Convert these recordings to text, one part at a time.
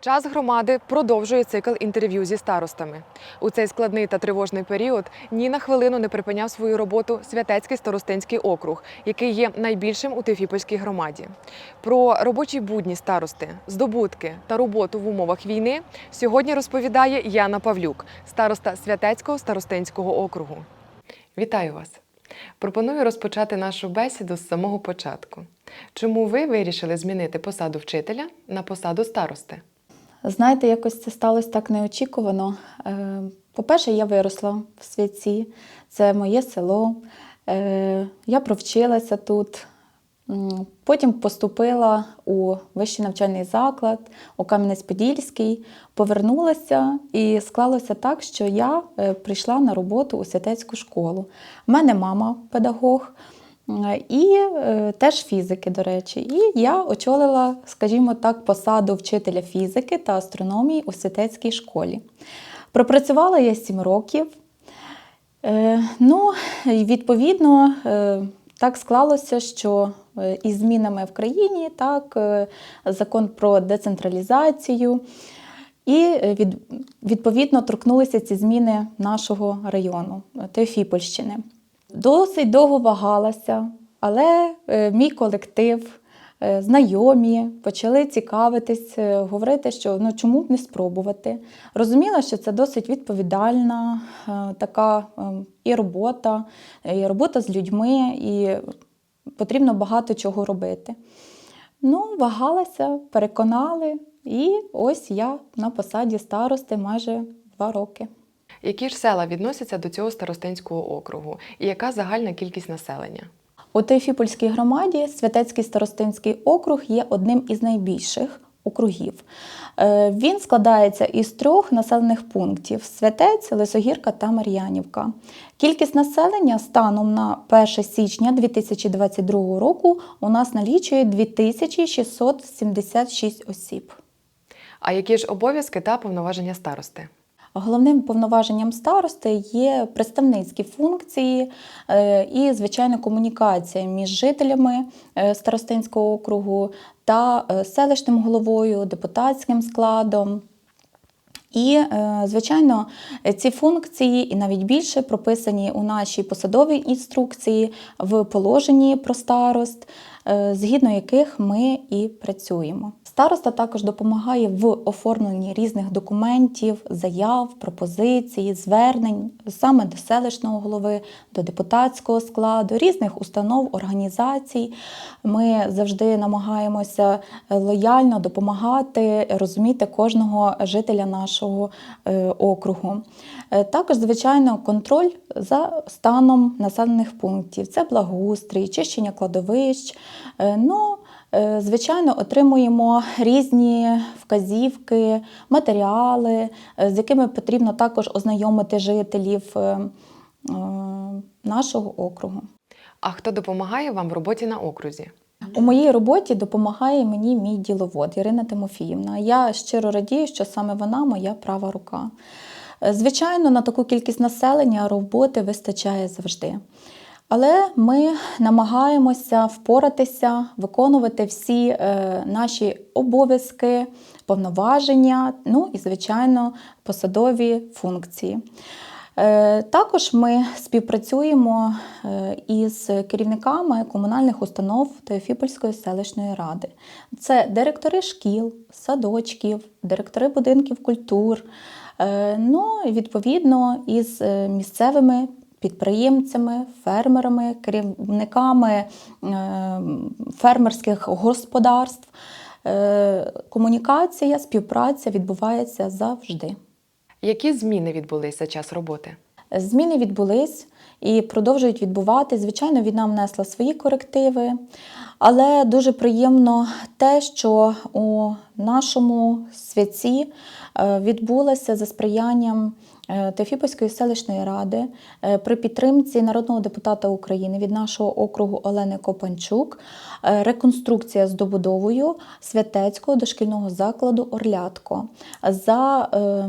Час громади продовжує цикл інтерв'ю зі старостами. У цей складний та тривожний період ні на хвилину не припиняв свою роботу Святецький старостинський округ, який є найбільшим у Тевфіпольській громаді. Про робочі будні старости, здобутки та роботу в умовах війни сьогодні розповідає Яна Павлюк, староста Святецького старостинського округу. Вітаю вас! Пропоную розпочати нашу бесіду з самого початку. Чому ви вирішили змінити посаду вчителя на посаду старости? Знаєте, якось це сталося так неочікувано. Е, По-перше, я виросла в святці, це моє село. Е, Я провчилася тут. Потім поступила у вищий навчальний заклад у Кам'янець-Подільський, повернулася і склалося так, що я е, прийшла на роботу у святецьку школу. У мене мама педагог. І е, теж фізики, до речі. І я очолила, скажімо так, посаду вчителя фізики та астрономії у святецькій школі. Пропрацювала я 7 років. Е, ну, відповідно, е, так склалося, що із змінами в країні, так, закон про децентралізацію. І відповідно торкнулися ці зміни нашого району Теофіпольщини. Досить довго вагалася, але е, мій колектив, е, знайомі почали цікавитись, е, говорити, що ну чому б не спробувати. Розуміла, що це досить відповідальна така е, і робота, і робота з людьми, і потрібно багато чого робити. Ну, вагалася, переконали, і ось я на посаді старости майже два роки. Які ж села відносяться до цього старостинського округу, і яка загальна кількість населення? У Тейфіпольській громаді Святецький старостинський округ є одним із найбільших округів. Е, Він складається із трьох населених пунктів: Святець, Лисогірка та Мар'янівка. Кількість населення станом на 1 січня 2022 року у нас налічує 2676 осіб. А які ж обов'язки та повноваження старости? Головним повноваженням старости є представницькі функції е, і, звичайно, комунікація між жителями е, старостинського округу та е, селищним головою, депутатським складом. І, звичайно, ці функції і навіть більше прописані у нашій посадовій інструкції в положенні про старост, згідно яких ми і працюємо. Староста також допомагає в оформленні різних документів, заяв, пропозицій, звернень саме до селищного голови, до депутатського складу, різних установ, організацій. Ми завжди намагаємося лояльно допомагати, розуміти кожного жителя нашого е, округу. Е, Також, звичайно, контроль за станом населених пунктів. Це благоустрій, чищення кладовищ. Е, Ну, Звичайно, отримуємо різні вказівки, матеріали, е, з якими потрібно також ознайомити жителів е, е, нашого округу. А хто допомагає вам в роботі на окрузі? У моїй роботі допомагає мені мій діловод Ірина Тимофіївна. Я щиро радію, що саме вона моя права рука. Е, Звичайно, на таку кількість населення роботи вистачає завжди. Але ми намагаємося впоратися, виконувати всі е, наші обов'язки, повноваження, ну і, звичайно, посадові функції. Е, Також ми співпрацюємо е, із керівниками комунальних установ Теофіпольської селищної ради. Це директори шкіл, садочків, директори будинків культур. Е, Ну, відповідно, із е, місцевими підприємцями, фермерами, керівниками е, фермерських господарств. Е, Комунікація, співпраця відбувається завжди. Які зміни відбулись за час роботи? Зміни відбулись і продовжують відбувати. Звичайно, війна внесла свої корективи, але дуже приємно те, що у нашому святці е, відбулося за сприянням Тефіпольської селищної ради е, при підтримці народного депутата України від нашого округу Олени Копанчук е, реконструкція з добудовою святецького дошкільного закладу Орлятко. За е,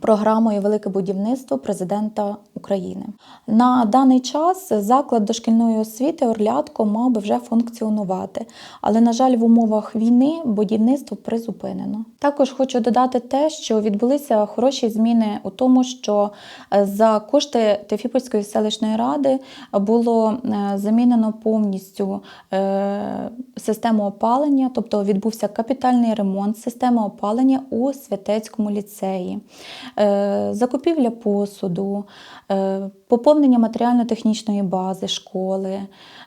програмою Велике будівництво президента України. На даний час заклад дошкільної освіти Орлятко мав би вже функціонувати, але, на жаль, в умовах війни будівництво призупинено. Також хочу додати те, що відбулися хороші зміни у тому, що е, за кошти Тефіпольської селищної ради було е, замінено повністю е, систему опалення, тобто відбувся капітальний ремонт системи опалення у Святецькому ліцеї, закупівля посуду, е, поповнення матеріально-технічної бази школи.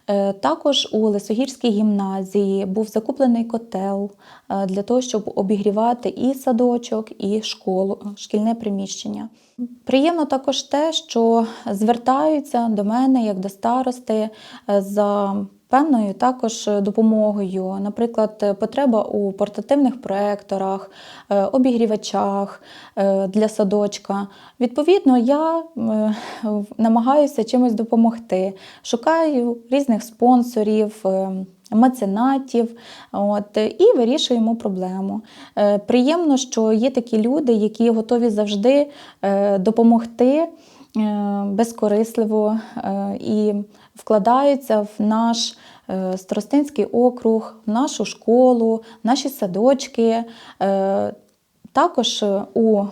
Е, Також у Лисогірській гімназії був закуплений котел е, для того, щоб обігрівати і садочок, і школу, шкільне приміщення. Приємно також те, що звертаються до мене як до старости е, за певною також допомогою. Наприклад, потреба у портативних проекторах, е, обігрівачах е, для садочка. Відповідно, я е, намагаюся чимось допомогти. Шукаю різних спонсорів. е, Меценатів, от, і вирішуємо проблему. Е, Приємно, що є такі люди, які готові завжди е, допомогти е, безкорисливо е, і вкладаються в наш е, Старостинський округ, в нашу школу, в наші садочки, е, також е, у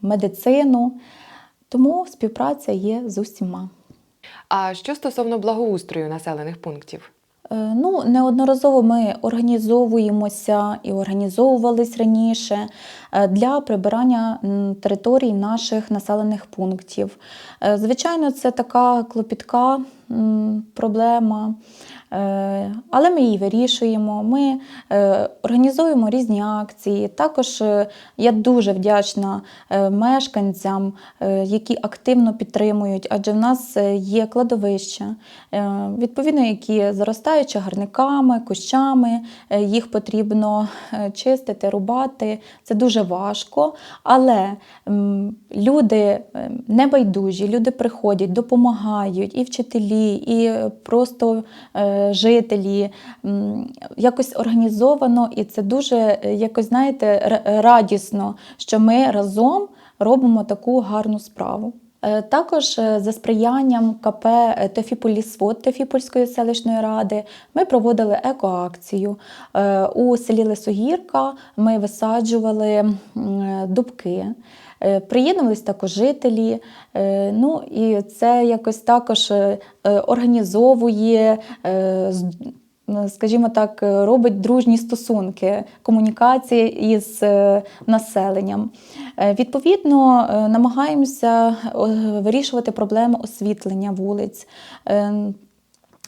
медицину. Тому співпраця є з усіма. А що стосовно благоустрою населених пунктів? Е, Ну, неодноразово ми організовуємося і організовувались раніше е, для прибирання територій наших населених пунктів. Е, Звичайно, це така клопітка проблема, але ми її вирішуємо. Ми е, організуємо різні акції. Також е, я дуже вдячна е, мешканцям, е, які активно підтримують, адже в нас е, є кладовища, е, відповідно, які заростають чагарниками, кущами. Е, Їх потрібно е, чистити, рубати. Це дуже важко, але люди е, небайдужі, люди приходять, допомагають, і вчителі, і е, просто е, жителі. Якось організовано, і це дуже е, якось, знаєте, радісно, що ми разом робимо таку гарну справу. Е, Також е, за сприянням КП Тефіполісвод Тефіпольської селищної ради ми проводили екоакцію. У селі Лисогірка ми висаджували дубки. Е, Приєднувались також жителі. Е, Ну і це якось також е, організовує. Скажімо так, робить дружні стосунки, комунікації із населенням. Відповідно, намагаємося вирішувати проблеми освітлення вулиць.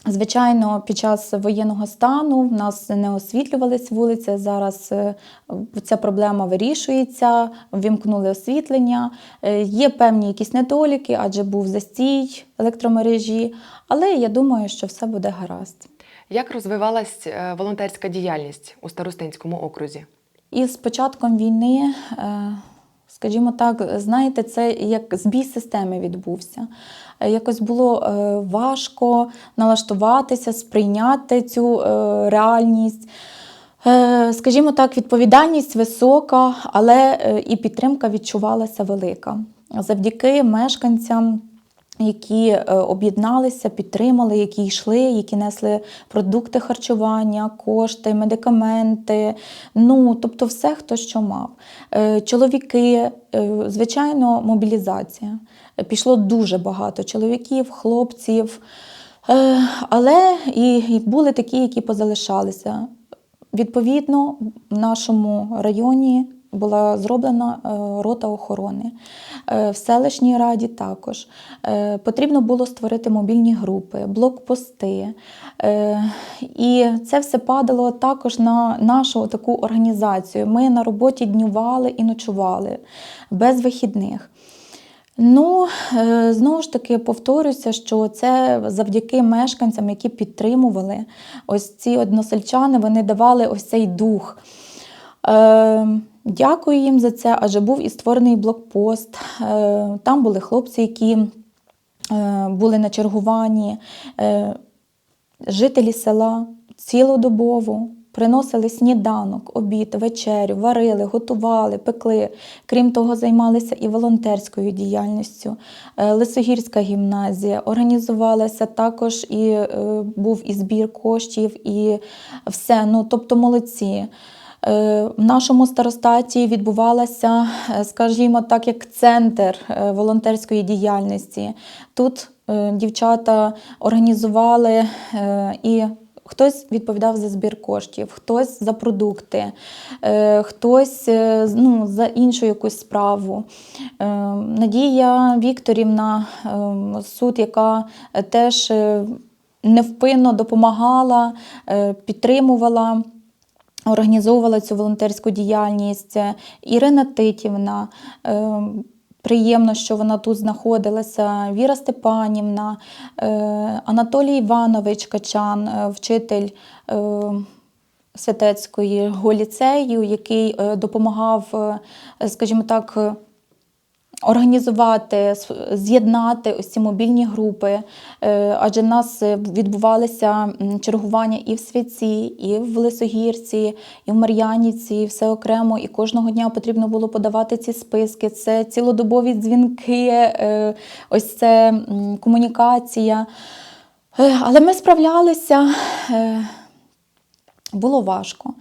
Звичайно, під час воєнного стану в нас не освітлювались вулиці. Зараз е, ця проблема вирішується, вімкнули освітлення. Е, Є певні якісь недоліки, адже був застій електромережі, але я думаю, що все буде гаразд. Як розвивалась е, волонтерська діяльність у Старостинському окрузі? І з початком війни, скажімо так, знаєте, це як збій системи відбувся. Е, Якось було е, важко налаштуватися, сприйняти цю е, реальність. Скажімо так, відповідальність висока, але і підтримка відчувалася велика. Завдяки мешканцям які е, об'єдналися, підтримали, які йшли, які несли продукти харчування, кошти, медикаменти. Ну, тобто, все, хто що мав. Е, Чоловіки, е, звичайно, мобілізація. Пішло дуже багато чоловіків, хлопців. Але і були такі, які позалишалися. Відповідно, в нашому районі була зроблена е, рота охорони. Е, В селищній раді також. Е, Потрібно було створити мобільні групи, блокпости. І це все падало також на нашу таку організацію. Ми на роботі днювали і ночували без вихідних. Ну, знову ж таки, повторюся, що це завдяки мешканцям, які підтримували ось ці односельчани, вони давали ось цей дух. Дякую їм за це, адже був і створений блокпост. Е, Там були хлопці, які е, були на чергуванні, е, жителі села цілодобово Приносили сніданок, обід, вечерю, варили, готували, пекли. Крім того, займалися і волонтерською діяльністю. Лисогірська гімназія організувалася також і був і збір коштів, і все. Ну, тобто молодці. Е, В нашому старостаті відбувалася, е, скажімо так, як центр е, волонтерської діяльності. Тут дівчата організували і хтось відповідав за збір коштів, хтось за продукти, хтось ну, за іншу якусь справу. Надія Вікторівна, суд, яка теж невпинно допомагала, підтримувала. Організовувала цю волонтерську діяльність Ірина Титівна. е, Приємно, що вона тут знаходилася. Віра Степанівна, е, Анатолій Іванович Качан, е, вчитель Святецької ліцею, який допомагав, скажімо так, організувати, з'єднати ось ці мобільні групи, Е, адже в нас е, відбувалися чергування і в Свяці, і в Лисогірці, і в Мар'янівці, і все окремо. І кожного дня потрібно було подавати ці списки. Це цілодобові дзвінки, е, ось це комунікація. Але ми справлялися. було важко.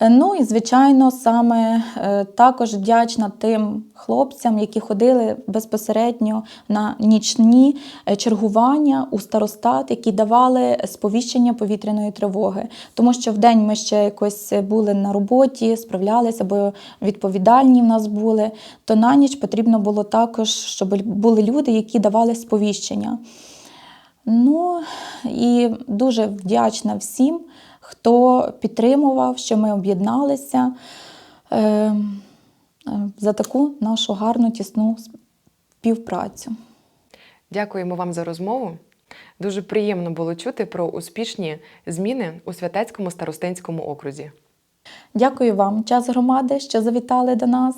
Ну і, звичайно, саме е, також вдячна тим хлопцям, які ходили безпосередньо на нічні е, чергування у старостат, які давали сповіщення повітряної тривоги. Тому що вдень ми ще якось були на роботі, справлялися, бо відповідальні в нас були. То на ніч потрібно було також, щоб були люди, які давали сповіщення. Ну і дуже вдячна всім, хто підтримував, що ми об'єдналися е, е, за таку нашу гарну тісну співпрацю. Дякуємо вам за розмову. Дуже приємно було чути про успішні зміни у Святецькому старостинському окрузі. Дякую вам, час громади, що завітали до нас.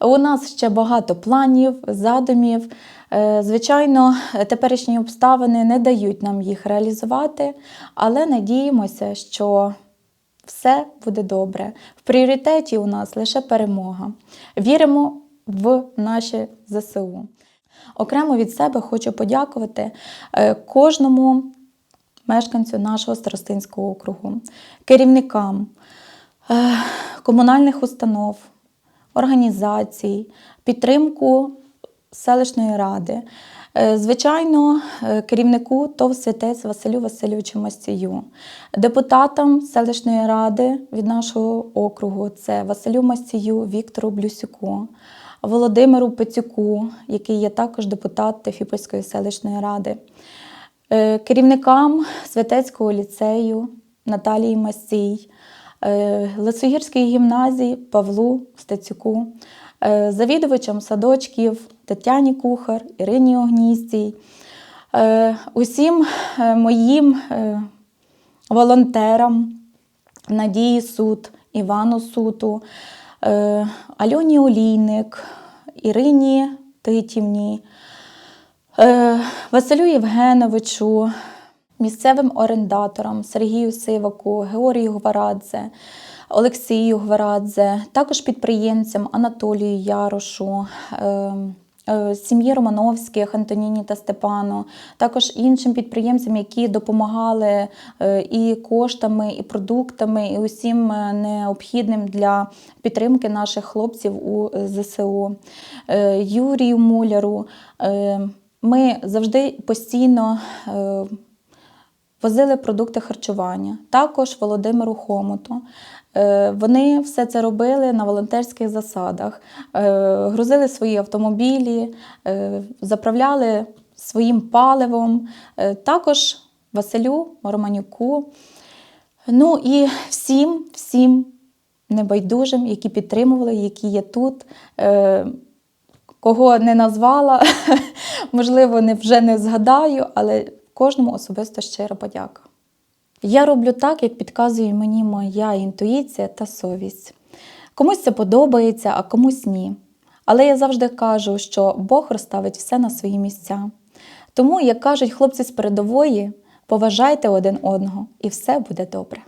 У нас ще багато планів, задумів. Е, Звичайно, теперішні обставини не дають нам їх реалізувати, але надіємося, що все буде добре. В пріоритеті у нас лише перемога. Віримо в наші ЗСУ. Окремо від себе хочу подякувати е, кожному мешканцю нашого старостинського округу, керівникам комунальних установ, організацій, підтримку селищної ради. Е, Звичайно, е, керівнику ТОВ «Святець» Василю Васильовичу Мастію, депутатам селищної ради від нашого округу це Василю Мастію, Віктору Блюсюку, Володимиру Пецюку, який є також депутат Тефіпольської селищної ради, е, керівникам Святецького ліцею Наталії Мастій, е, Лисогірської гімназії Павлу Стецюку, е, завідувачам садочків Тетяні Кухар, Ірині Огністій, е, усім моїм волонтерам Надії Суд, Івану Суту, Альоні Олійник, Ірині Титівні, Василю Євгеновичу, місцевим орендаторам Сергію Сиваку, Георгію Гварадзе, Олексію Гварадзе, також підприємцям Анатолію Ярошу. е, е, Сім'ї Романовських, Антоніні та Степану, також іншим підприємцям, які допомагали е, і коштами, і продуктами, і усім е, необхідним для підтримки наших хлопців у ЗСУ. Юрію Муляру. Е, Ми завжди постійно возили продукти харчування, також Володимиру Хомоту. Е, Вони все це робили на волонтерських засадах, Е, грузили свої автомобілі, е, заправляли своїм паливом, також Василю Романюку. Ну і всім, всім небайдужим, які підтримували, які є тут. Кого не назвала, можливо, не, вже не згадаю, але кожному особисто щира подяка. Я роблю так, як підказує мені моя інтуїція та совість. Комусь це подобається, а комусь ні. Але я завжди кажу, що Бог розставить все на свої місця. Тому, як кажуть хлопці з передової, поважайте один одного, і все буде добре.